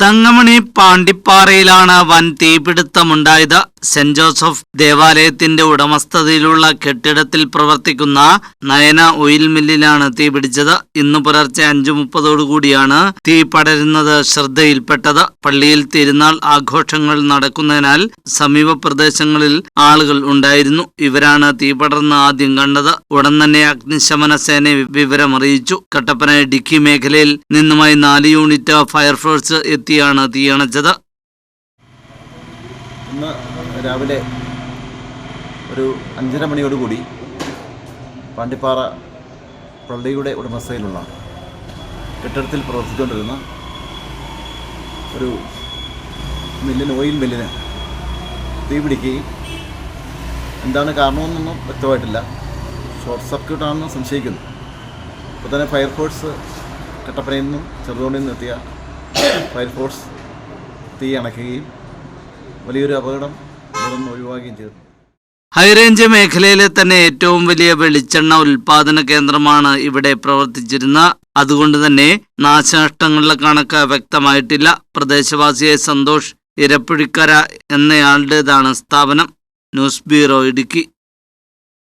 തങ്ങമണി പാണ്ടിപ്പാറയിലാണ് വൻ തീപിടുത്തമുണ്ടായത്. Saint Joseph ദേവാലയത്തിന്റെ ഉടമസ്ഥതയിലുള്ള കെട്ടിടത്തിൽ പ്രവർത്തിക്കുന്ന നയന ഓയിൽ മില്ലിലാണ് തീപിടിച്ചത് ഇന്ന് പുലർച്ചെ അഞ്ചു മുപ്പതോടുകൂടിയാണ് തീ പടരുന്നത് ശ്രദ്ധയിൽപ്പെട്ടത്. പള്ളിയിൽ തിരുനാൾ ആഘോഷങ്ങൾ നടക്കുന്നതിനാൽ സമീപ പ്രദേശങ്ങളിൽ ആളുകൾ ഉണ്ടായിരുന്നു. ഇവരാണ് തീ പടർന്ന് ആദ്യം കണ്ടത്. ഉടൻ തന്നെ അഗ്നിശമന സേന വിവരമറിയിച്ചു. കട്ടപ്പന ഇടുക്കി മേഖലയിൽ നിന്നുമായി നാല് യൂണിറ്റ് ഫയർഫോഴ്സ് എത്തിയാണ് തീയണച്ചത് ഇന്ന് രാവിലെ ഒരു അഞ്ചര മണിയോടുകൂടി പാണ്ടിപ്പാറ പള്ളിയുടെ ഉടമസ്ഥയിലുള്ള കെട്ടിടത്തിൽ പ്രവർത്തിച്ചുകൊണ്ടിരുന്ന ഒരു മില്ലിന് ഓയിൽ മില്ലിന് തീപിടിക്കുകയും എന്താണ് കാരണമെന്നൊന്നും വ്യക്തമായിട്ടില്ല. ഷോർട്ട് സർക്യൂട്ടാണെന്ന് സംശയിക്കുന്നു. അപ്പോൾ തന്നെ ഫയർഫോഴ്സ് കട്ടപ്പനയിൽ നിന്നും ചെറുതോണിയിൽ നിന്നും എത്തിയ ഫയർഫോഴ്സ് തീ അണയ്ക്കുകയും വലിയൊരു അപകടം ഇവിടെ നിന്ന് ഒഴിവാക്കുകയും ചെയ്തു. ഹൈറേഞ്ച് മേഖലയിലെ തന്നെ ഏറ്റവും വലിയ വെളിച്ചെണ്ണ ഉൽപാദന കേന്ദ്രമാണ് ഇവിടെ പ്രവർത്തിച്ചിരുന്ന അതുകൊണ്ട് തന്നെ നാശനഷ്ടങ്ങളുടെ കണക്ക് വ്യക്തമായിട്ടില്ല. പ്രദേശവാസിയായ സന്തോഷ് ഇരപ്പുഴിക്കര എന്നയാളുടേതാണ് സ്ഥാപനം. News bureau Idukki.